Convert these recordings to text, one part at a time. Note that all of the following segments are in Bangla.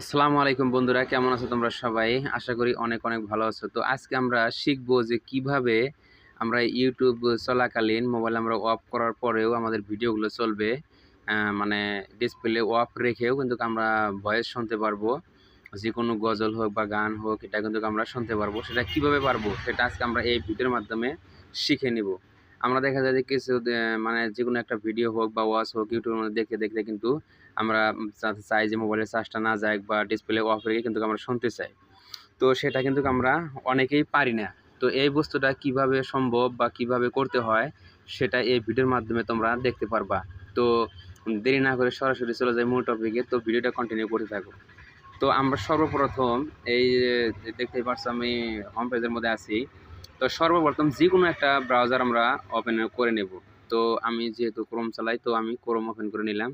আসসালামু আলাইকুম বন্ধুরা, কেমন আছো তোমরা সবাই? আশা করি অনেক অনেক ভালো আছো। তো আজকে আমরা শিখব যে কীভাবে আমরা ইউটিউব চলাকালীন মোবাইল আমরা অফ করার পরেও আমাদের ভিডিওগুলো চলবে মানে ডিসপ্লে অফ রেখেও কিন্তু আমরা ভয়েস শুনতে পারব। যে কোনো গজল হোক বা গান হোক, এটা কিন্তু আমরা শুনতে পারব। সেটা কীভাবে পারব, সেটা আজকে আমরা এই ভিডিওর মাধ্যমে শিখে নিব। আমরা দেখা যায় যে কিছু মানে যে কোনো একটা ভিডিও হোক বা ওয়াচ হোক ইউটিউবের মধ্যে দেখতে দেখতে কিন্তু আমরা চাই যে মোবাইলের চার্জটা না যায় বা ডিসপ্লে অফ রেখে কিন্তু আমরা শুনতে চাই। তো সেটা কিন্তু আমরা অনেকেই পারি না। তো এই বস্তুটা কীভাবে সম্ভব বা কীভাবে করতে হয়, সেটা এই ভিডিওর মাধ্যমে তোমরা দেখতে পারবা। তো দেরি না করে সরাসরি চলে যাই মূল টপিকে তো ভিডিওটা কন্টিনিউ করতে থাকো। তো আমরা সর্বপ্রথম এই দেখতেই পাচ্ছ আমি হোম পেজের মধ্যে আছি। তো সর্বপ্রথম যে কোনো একটা ব্রাউজার আমরা ওপেন করে নেব। তো আমি যেহেতু ক্রোম চালাই, তো আমি ক্রোম ওপেন করে নিলাম।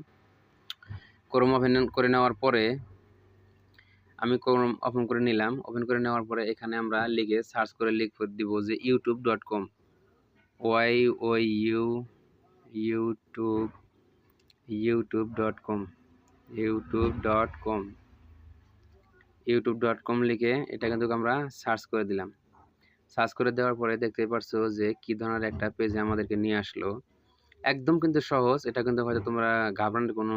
ক্রোম ওপেন করে নেওয়ার পরে আমি ক্রোম ওপেন করে নিলাম। ওপেন করে নেওয়ার পরে এখানে আমরা লিখে সার্চ করে লিখে দিব যে ইউটিউব ডট কম ওয়াই ওই U YouTube YouTube dot com YouTube dot com YouTube dot com লিখে এটা কিন্তু আমরা সার্চ করে দিলাম। সার্চ করে দেওয়ার পরে দেখতে পারছ যে কি ধরনের একটা পেজে আমাদেরকে নিয়ে আসলো। একদম কিন্তু সহজ, এটা কিন্তু হয়তো তোমরা ঘাবড়ানোর কোনো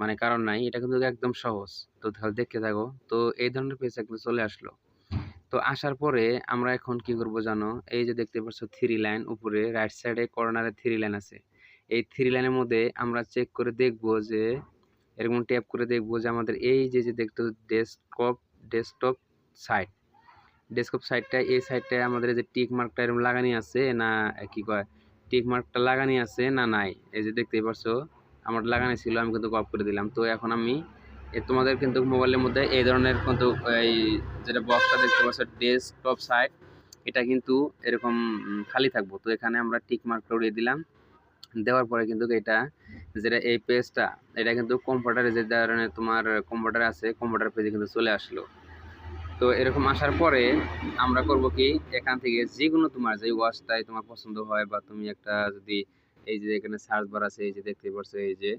মানে কারণ নাই, এটা কিন্তু একদম সহজ। তো তাহলে দেখতে থাকো, তো এই ধরনের পেজ একদম চলে আসলো। তো আসার পরে আমরা এখন কি করব জানো? এই যে দেখতে পাচ্ছ থ্রি লাইন উপরে রাইট সাইডে কর্নারে থ্রি লাইন আছে। এই থ্রি লাইনের মধ্যে আমরা চেক করে দেখব যে, এরকম ট্যাপ করে দেখব যে আমাদের এই যে যে দেখতে ডেস্কটপ ডেস্কটপ সাইট ডেস্কটপ সাইটটা এই সাইডটায় আমাদের যে টিক মার্কটা এরকম লাগানি আছে না, কি কয় টিক মার্কটা লাগানি আছে না নাই? এই যে দেখতেই পারছ আমার লাগানো ছিল, আমি কিন্তু অফ করে দিলাম। তো এখন আমি তোমাদের কিন্তু মোবাইলের মধ্যে এই ধরনের কিন্তু এই যেটা বক্সটা দেখতে পাচ্ছ ডেস্কটপ সাইট এটা কিন্তু এরকম খালি থাকব। তো এখানে আমরা টিক মার্কটা উড়িয়ে দিলাম। দেওয়ার পরে কিন্তু এটা যেটা এই পেজটা এটা কিন্তু কম্পিউটারে যে ধরনের তোমার কম্পিউটার আছে কম্পিউটার পেজে কিন্তু চলে আসলো। তো এরকম আসার পরে আমরা করব কি, এখান থেকে যে কোনো তোমার যে ওয়াচটাই তোমার পছন্দ হয় বা তুমি একটা যদি এই যে এখানে সার্চ বার আছে, এই যে দেখতে পাচ্ছ এই যে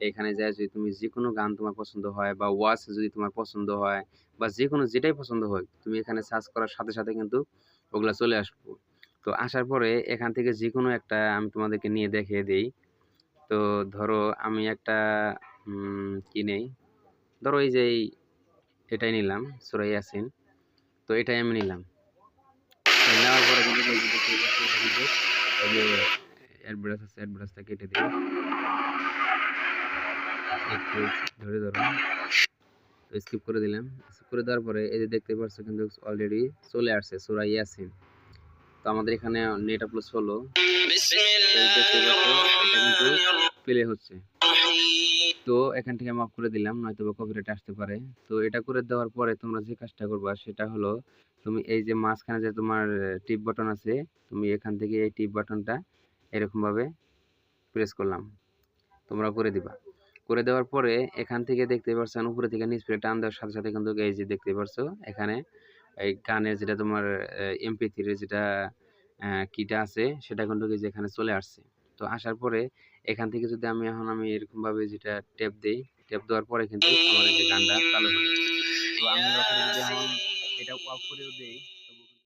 এখানে যায় যদি তুমি যে কোনো গান তোমার পছন্দ হয় বা ওয়াচ যদি তোমার পছন্দ হয় বা যে কোনো যেটাই পছন্দ হয়, তুমি এখানে সার্চ করার সাথে সাথে কিন্তু ওগুলো চলে আসব। তো আসার পরে এখান থেকে যে কোনো একটা আমি তোমাদেরকে নিয়ে দেখিয়ে দিই। তো ধরো আমি একটা কি নেই? ধরো এই যে এটাই নিলাম, সুরাই ইয়াসিন। তো এটাই আমি নিলাম। নেওয়ার পরে অ্যাডভার্টাইজ আছে অ্যাডভার্টাইজটা কেটে দিই। ধরে ধরো। স্কিপ করে দিলাম। স্কিপ করে দেওয়ার পরে এই যে দেখতে পাচ্ছ কিন্তু অলরেডি চলে আসছে, সুরা ইয়াসিন। তো আমাদের এখানে নেট আপলোড হলো। প্লে হচ্ছে। তো এখান থেকে আমি অফ করে দিলাম নয়তো বা কপিরাইট আসতে পারে। তো এটা করে দেওয়ার পরে তোমরা যে কাজটা করবা সেটা হলো, তুমি এই যে মাঝখানে যে তোমার টিপ বাটন আছে, তুমি এখান থেকে এই টিপ বাটনটা এরকমভাবে প্রেস করলাম। তোমরা করে দিবা। করে দেওয়ার পরে এখান থেকে দেখতে পারছেন উপরে থেকে নিচ প্লে টান দেওয়ার সাথে সাথে কিন্তু এই যে দেখতে পারছ, এখানে এই গানের যেটা তোমার এমপি থ্রির যেটা কিটা আছে, সেটা কিন্তু যে এখানে চলে আসছে। তো আসার পরে এখান থেকে যদি আমি এখন আমি এরকম ভাবে যেটা ট্যাপ দেই ট্যাপ দেওয়ার পরে কিন্তু আমার যে গানটা চালু হবে। তো আমি যদি এখন এটা অফ করেও দেই